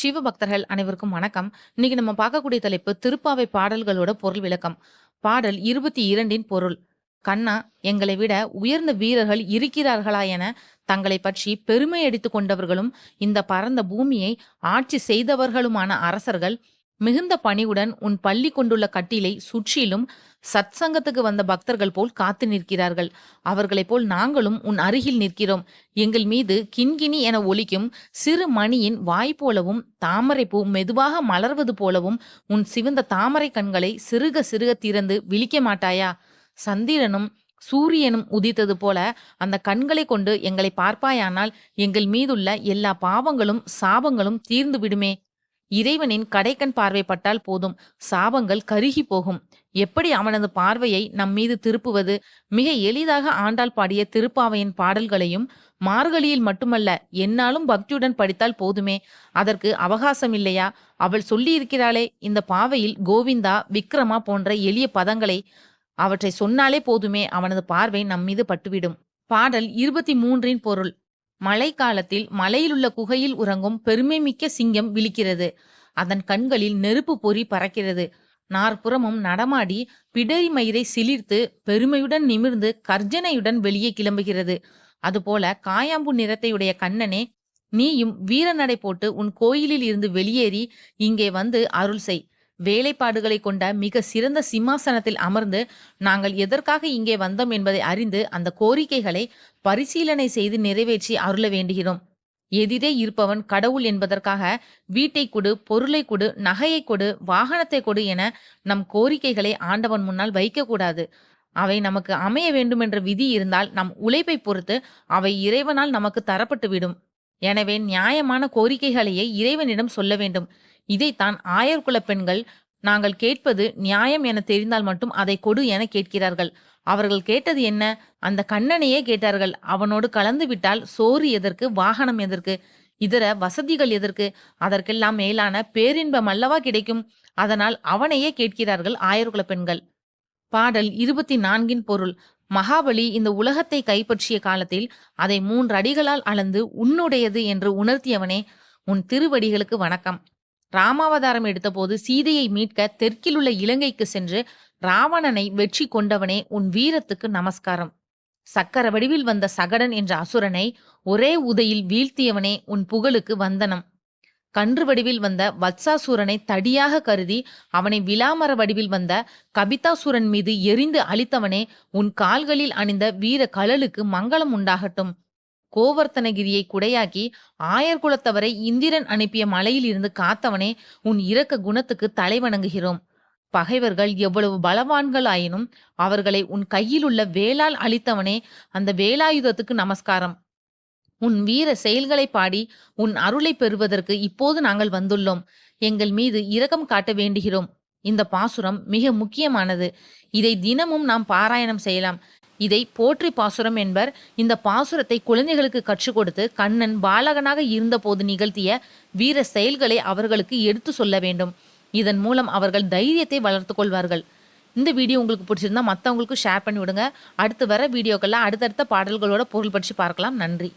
சிவபக்தர்கள் அனைவருக்கும் வணக்கம். இன்னைக்கு நம்ம பார்க்கக்கூடிய தலைப்பு திருப்பாவை பாடல்களோட பொருள் விளக்கம். பாடல் 22ன் பொருள். கண்ணா, எங்களை விட உயர்ந்த வீரர்கள் இருக்கிறார்களா என தங்களை பற்றி பெருமை அடித்து கொண்டவர்களும், இந்த பரந்த பூமியை ஆட்சி செய்தவர்களுமான அரசர்கள், மிகுந்த பணிவுடன் உன் பள்ளி கொண்டுள்ள கட்டிலை சுற்றிலும் சத்சங்கத்துக்கு வந்த பக்தர்கள் போல் காத்து நிற்கிறார்கள். அவர்களைப் போல் நாங்களும் உன் அருகில் நிற்கிறோம். எங்கள் மீது கிண்கிணி என ஒலிக்கும் சிறு மணியின் வாய் போலவும், தாமரைப்பூ மெதுவாக மலர்வது போலவும் உன் சிவந்த தாமரைக் கண்களை சிறுக சிறுக திறந்து விழிக்க மாட்டாயா? சந்திரனும் சூரியனும் உதித்தது போல அந்த கண்களைக் கொண்டு எங்களை பார்ப்பாயானால் எங்கள் மீதுள்ள எல்லா பாவங்களும் சாபங்களும் தீர்ந்து விடுமே. இறைவனின் கடைக்கண் பார்வை பட்டால் போதும், சாபங்கள் கருகி போகும். எப்படி அவனது பார்வையை நம் மீது திருப்புவது? மிக எளிதாக ஆண்டாள் பாடிய திருப்பாவையின் பாடல்களையும் மார்கழியில் மட்டுமல்ல, என்னாலும் பக்தியுடன் படித்தால் போதுமே. அதற்கு அவகாசம் இல்லையா அவள் சொல்லியிருக்கிறாளே, இந்த பாவையில் கோவிந்தா, விக்ரமா போன்ற எளிய பதங்களை. அவற்றை சொன்னாலே போதுமே அவனது பார்வை நம் மீது பட்டுவிடும். பாடல் 23ன் பொருள். மழைக்காலத்தில் மலையிலுள்ள குகையில் உறங்கும் பெருமை மிக்க சிங்கம் விழிக்கிறது. அதன் கண்களில் நெருப்பு பொறி பறக்கிறது. நாற்புறமும் நடமாடி பிடரி மயிரை சிலிர்த்து பெருமையுடன் நிமிர்ந்து கர்ஜனையுடன் வெளியே கிளம்புகிறது. அதுபோல காயாம்பூ நிறத்தையுடைய கண்ணனே, நீயும் வீரநடை போட்டு உன் கோயிலில் இருந்து வெளியேறி இங்கே வந்து அருள் செய். வேலைப்பாடுகளைக் கொண்ட மிக சிறந்த சிம்மாசனத்தில் அமர்ந்து நாங்கள் எதற்காக இங்கே வந்தோம் என்பதை அறிந்து அந்த கோரிக்கைகளை பரிசீலனை செய்து நிறைவேற்றி அருள வேண்டுகிறோம். எதிரே இருப்பவன் கடவுள் என்பதற்காக வீட்டை கொடு, பொருளை கொடு, நகையைக் கொடு, வாகனத்தைக் கொடு என நம் கோரிக்கைகளை ஆண்டவன் முன்னால் வைக்கக்கூடாது. அவை நமக்கு அமைய வேண்டுமென்ற விதி இருந்தால் நம் உழைப்பைப் பொறுத்து அவை இறைவனால் நமக்கு தரப்பட்டுவிடும். எனவே நியாயமான கோரிக்கைகளையே இறைவனிடம் சொல்ல வேண்டும். இதைத்தான் ஆயர்குலப் பெண்கள், நாங்கள் கேட்பது நியாயம் என தெரிந்தால் மட்டும் அதை கொடு என கேட்கிறார்கள். அவர்கள் கேட்டது என்ன? அந்த கண்ணனையே கேட்டார்கள். அவனோடு கலந்து விட்டால் சோறு எதற்கு? வாகனம் எதற்கு? இதர வசதிகள் எதற்கு? அதற்கெல்லாம் மேலான பேரின்பம் அல்லவா கிடைக்கும்? அதனால் அவனையே கேட்கிறார்கள் ஆயர்குலப் பெண்கள். பாடல் 24ன் பொருள். மகாபலி இந்த உலகத்தை கைப்பற்றிய காலத்தில் அதை மூன்றடிகளால் அளந்து உன்னுடையது என்று உணர்த்தியவனே, உன் திருவடிகளுக்கு வணக்கம். ராமாவதாரம் எடுத்தபோது சீதையை மீட்க தெற்கில் உள்ள இலங்கைக்கு சென்று ராவணனை வெற்றி கொண்டவனே உன் வீரத்துக்கு நமஸ்காரம். சக்கர வடிவில் வந்த சகடன் என்ற அசுரனை ஒரே உதையில் வீழ்த்தியவனே உன் புகழுக்கு வந்தனம். கன்று வடிவில் வந்த வத்சாசுரனைத் தடியாக கருதி அவனை விலாமர வடிவில் வந்த கபிதாசூரன் மீது எறிந்து அழித்தவனே உன் கால்களில் அணிந்த வீர கழலுக்கு மங்களம் உண்டாகட்டும். கோவர்த்தனகிரியை குடையாக்கி ஆயர்குலத்தவரை இந்திரன் அனுப்பிய மலையில் இருந்து காத்தவனே உன் இரக்க குணத்துக்கு தலை வணங்குகிறோம். பகைவர்கள் எவ்வளவு பலவான்களாயினும் அவர்களை உன் கையில் உள்ள வேளால் அழித்தவனே அந்த வேலாயுதத்துக்கு நமஸ்காரம். உன் வீர செயல்களை பாடி உன் அருளை பெறுவதற்கு இப்போது நாங்கள் வந்துள்ளோம். எங்கள் மீது இரக்கம் காட்ட வேண்டுகிறோம். இந்த பாசுரம் மிக முக்கியமானது. இதை தினமும் நாம் பாராயணம் செய்யலாம். இதை போற்றி பாசுரம் என்பர். இந்த பாசுரத்தை குழந்தைகளுக்கு கற்றுக் கொடுத்து கண்ணன் பாலகனாக இருந்தபோது நிகழ்த்திய வீர செயல்களை அவர்களுக்கு எடுத்து சொல்ல வேண்டும். இதன் மூலம் அவர்கள் தைரியத்தை வளர்த்து கொள்வார்கள். இந்த வீடியோ உங்களுக்கு பிடிச்சிருந்தா மற்றவங்களுக்கும் ஷேர் பண்ணி விடுங்க. அடுத்து வர வீடியோக்கள்லாம் அடுத்தடுத்த பாடல்களோட பொருள் பற்றி பார்க்கலாம். நன்றி.